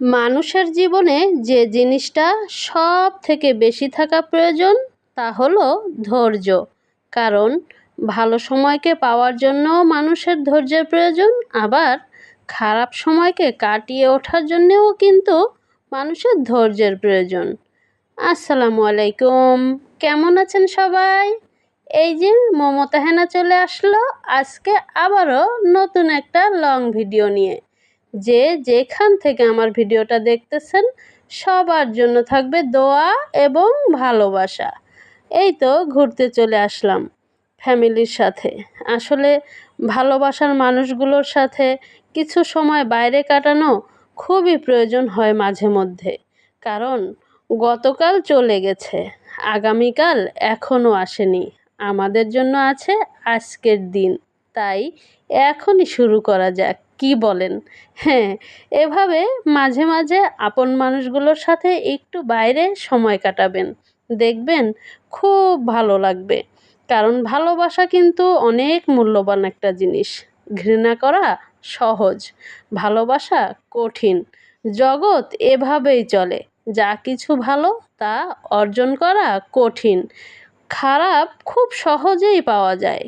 মানুষের জীবনে যে জিনিসটা সব থেকে বেশি থাকা প্রয়োজন, তা হলো ধৈর্য। কারণ ভালো সময়কে পাওয়ার জন্যও মানুষের ধৈর্যের প্রয়োজন, আবার খারাপ সময়কে কাটিয়ে ওঠার জন্যেও কিন্তু মানুষের ধৈর্যের প্রয়োজন। আসসালামু আলাইকুম, কেমন আছেন সবাই? এই যে মমতা হেনা চলে আসলো, আজকে আবারও নতুন একটা লং ভিডিও নিয়ে। যে যেখান থেকে আমার ভিডিওটা দেখতেছেন, সবার জন্য থাকবে দোয়া এবং ভালোবাসা। এই তো ঘুরতে চলে আসলাম ফ্যামিলির সাথে। আসলে ভালোবাসার মানুষগুলোর সাথে কিছু সময় বাইরে কাটানো খুবই প্রয়োজন হয় মাঝে মধ্যে। কারণ গতকাল চলে গেছে, আগামীকাল এখনও আসেনি। আমাদের জন্য আছে আজকের দিন, তাই এখনই শুরু করা যাক। কি বলেন? হ্যাঁ এভাবে মাঝে মাঝে আপন মানুষগুলোর সাথে একটু বাইরে সময় কাটাবেন। দেখবেন খুব ভালো লাগবে। কারণ ভালোবাসা কিন্তু অনেক মূল্যবান একটা জিনিস। ঘৃণা করা সহজ, ভালোবাসা কঠিন। জগৎ এভাবেই চলে। যা কিছু ভালো, তা অর্জন করা কঠিন। খারাপ খুব সহজেই পাওয়া যায়।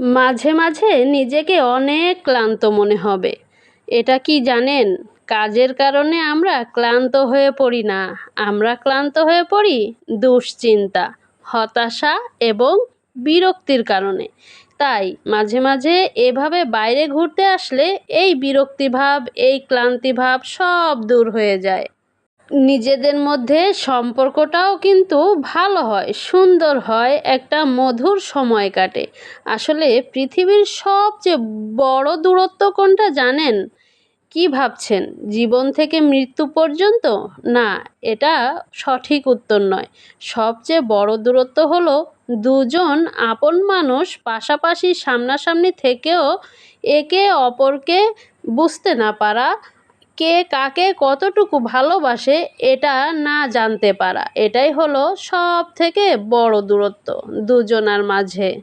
মাঝে মাঝে নিজেকে অনেক ক্লান্ত মনে হবে। এটা কি জানেন? কাজের কারণে আমরা ক্লান্ত হয়ে পড়ি না। আমরা ক্লান্ত হয়ে পড়ি দুশ্চিন্তা, হতাশা এবং বিরক্তির কারণে। তাই মাঝে মাঝে এভাবে বাইরে ঘুরতে আসলে এই বিরক্তিভাব, এই ক্লান্তিভাব সব দূর হয়ে যায়। নিজেদের মধ্যে সম্পর্কটাও কিন্তু ভালো হয়, সুন্দর হয়, একটা মধুর সময় কাটে। আসলে পৃথিবীর সবচেয়ে বড় দূরত্ব কোনটা জানেন? কি ভাবছেন? জীবন থেকে মৃত্যু পর্যন্ত? না, এটা সঠিক উত্তর নয়। সবচেয়ে বড় দূরত্ব হলো দুজন আপন মানুষ পাশাপাশি সামনাসামনি থেকেও একে অপরকে বুঝতে না পারা কে কাকে কতটুকু ভালোবাসে এটা না জানতে পারা। এটাই হলো সব থেকে বড় দূরত্ব দুজনার মাঝে।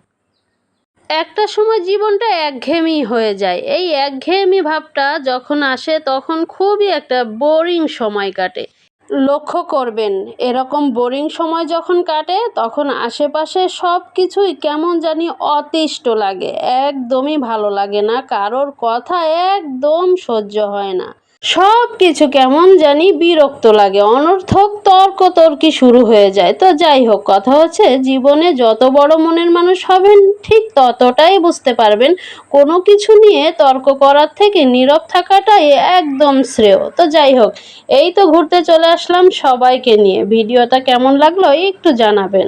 একটা সময় জীবনটা একঘেয়েমি হয়ে যায়। এই একঘেয়েমি ভাবটা যখন আসে তখন খুবই একটা বোরিং সময় কাটে। লক্ষ্য করবেন, এরকম বোরিং সময় যখন কাটে তখন আশেপাশে সব কিছুই কেমন জানি অতিষ্ঠ লাগে। একদমই ভালো লাগে না। কারোর কথা একদম সহ্য হয় না। সব কিছু কেমন জানি বিরক্ত লাগে। অনর্থক তর্ক তর্কি শুরু হয়ে যায়। তো যাই হোক, কথা হচ্ছে জীবনে যত বড় মনের মানুষ হবেন, ঠিক ততটাই বুঝতে পারবেন কোনো কিছু নিয়ে তর্ক করার থেকে নীরব থাকাটাই একদম শ্রেয়। তো যাই হোক, এই তো ঘুরতে চলে আসলাম সবাইকে নিয়ে। ভিডিওটা কেমন লাগল একটু জানাবেন।